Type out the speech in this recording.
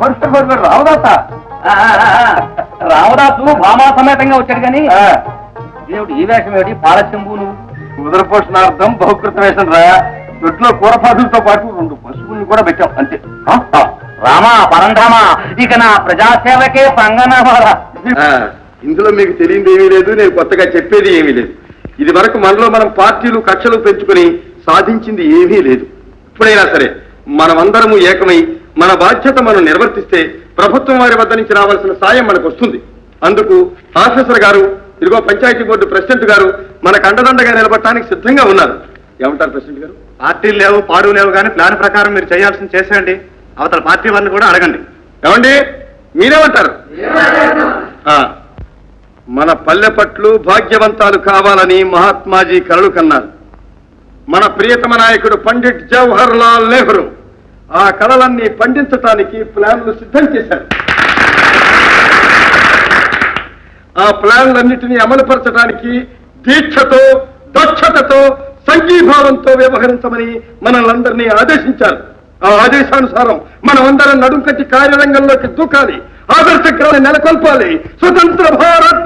పరుషుడు రావదాత రామదాసు భామా సమేతంగా వచ్చాడు కానీ ఏమిటి ఈ వేషం ఏమిటి? పాలచెంబు నువ్వు ఉదరపోషణార్థం బహుకృత వేషం రా. దొడ్లో కూరపాదులతో పాటు రెండు పశువుల్ని కూడా పెట్టాం అంతే. రామా పరంధామా ఇక నా ప్రజాసేవకే పంగనామారా ఇందులో మీకు తెలియంది ఏమీ లేదు నేను కొత్తగా చెప్పేది ఏమీ లేదు. ఇది వరకు మనలో మనం పార్టీలు కక్షలు పెంచుకుని సాధించింది ఏమీ లేదు. ఇప్పుడైనా సరే మనమందరము ఏకమై మన బాధ్యత మనం నిర్వర్తిస్తే ప్రభుత్వం వారి వద్ద నుంచి రావాల్సిన సాయం మనకు వస్తుంది. అందుకు ఆఫీసర్ గారు ఇదిగో పంచాయతీ బోర్డు ప్రెసిడెంట్ గారు మనకు అండదండగా నిలబడటానికి సిద్ధంగా ఉన్నారు. ఏమంటారు ప్రెసిడెంట్ గారు? పార్టీలు లేవు పాడు లేవు కానీ ప్లాన్ ప్రకారం మీరు చేయాల్సింది చేసేయండి. అవతల పార్టీ వారిని కూడా అడగండి. ఏమండి? మీరేమంటారు? ఆ, మన పల్లె పట్లు భాగ్యవంతాలు కావాలని మహాత్మాజీ కలలు కన్నారు. మన ప్రియతమ నాయకుడు పండిట్ జవహర్ లాల్ నెహ్రూ. ఆ కళలన్నీ పండించటానికి ప్లాన్లు సిద్ధం చేశారు. ఆ ప్లాన్లన్నింటినీ అమలుపరచడానికి దీక్షతో దక్షతతో సంఘీభావంతో వ్యవహరించమని మనల్ని ఆదేశించారు. ఆ ఆదేశానుసారం మనమందరం నడుం కట్టి కార్యరంగంలోకి దూకాలి ఆదర్శ గ్రహాన్ని నెలకొల్పాలి స్వతంత్ర భారత్